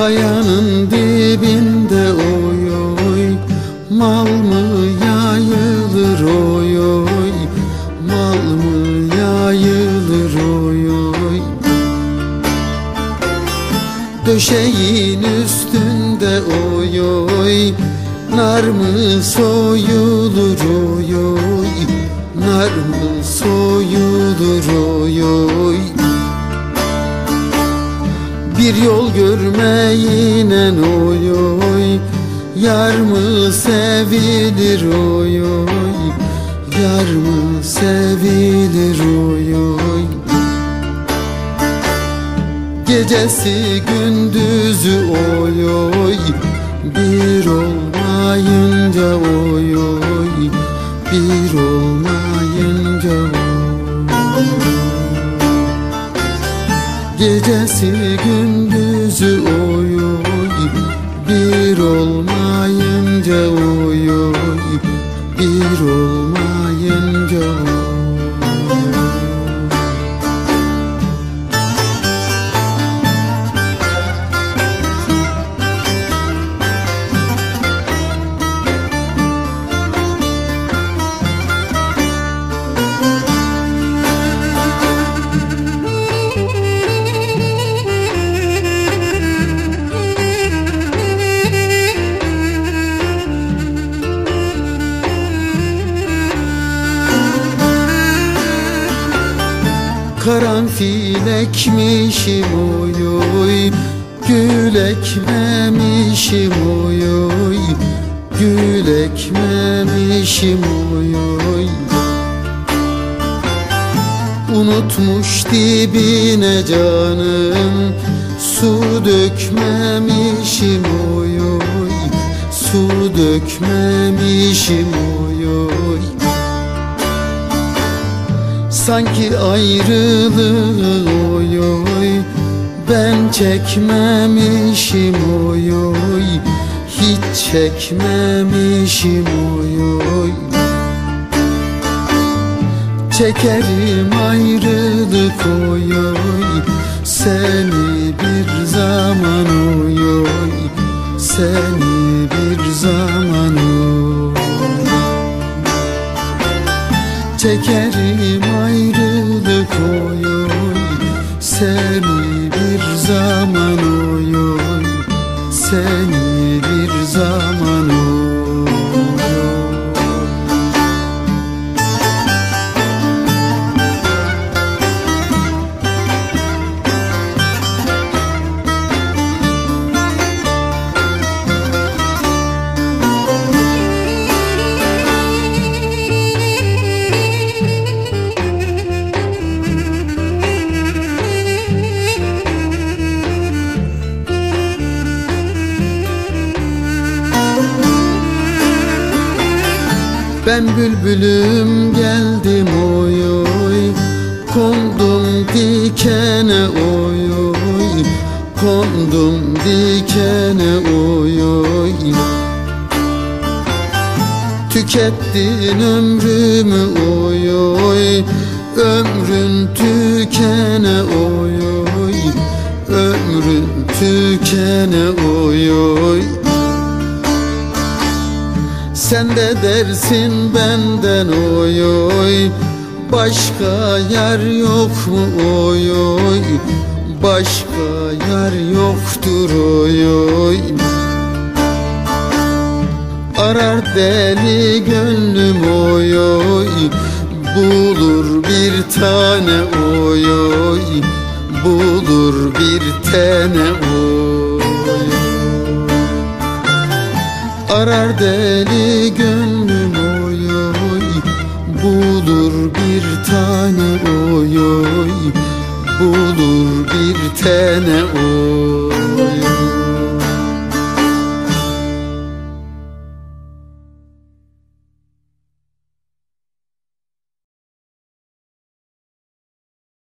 Kayanın dibinde oy oy. Mal mı yayılır oy oy? Mal mı yayılır oy oy? Döşeğin üstünde oy oy. Nar mı soyulur oy oy? Nar mı soyulur oy oy Bir yol görmeyinen oy oy Yar mı sevilir oy oy Yar mı sevilir oy oy Gecesi gündüzü oy oy Bir olmayınca oy Gecesi gündüzü oy oy Bir olmayınca oy oy Bir olmayınca Karanfil ekmişim oy oy. Gül ekmemişim oy oy. Gül ekmemişim oy oy. Unutmuş dibine canım. Su dökmemişim oy oy. Su dökmemişim oy Sanki ayrılığı oy Ben çekmemişim oy oy. Hiç çekmemişim oy oy. Çekerim ayrılık oy oy. Seni bir zaman oy oy. Seni Çekerim ayrılık oy oy Seni bir zaman oy oy Seni bir zaman Ben bülbülüm geldim oy oy. Kondum dikene oy oy. Kondum dikene oy oy. Tükettin ömrümü oy oy. Ömrün tükene oy oy. Ömrün tükene oy oy sen de dersin benden oy oy. Başka yer yok mu oy oy? Başka yer yoktur oy oy. Arar deli gönlüm oy oy. Bulur bir tane oy oy. Bulur bir tane oy Arar deli gönlüm oy oy. Bulur bir tane oy oy. Bulur bir tane oy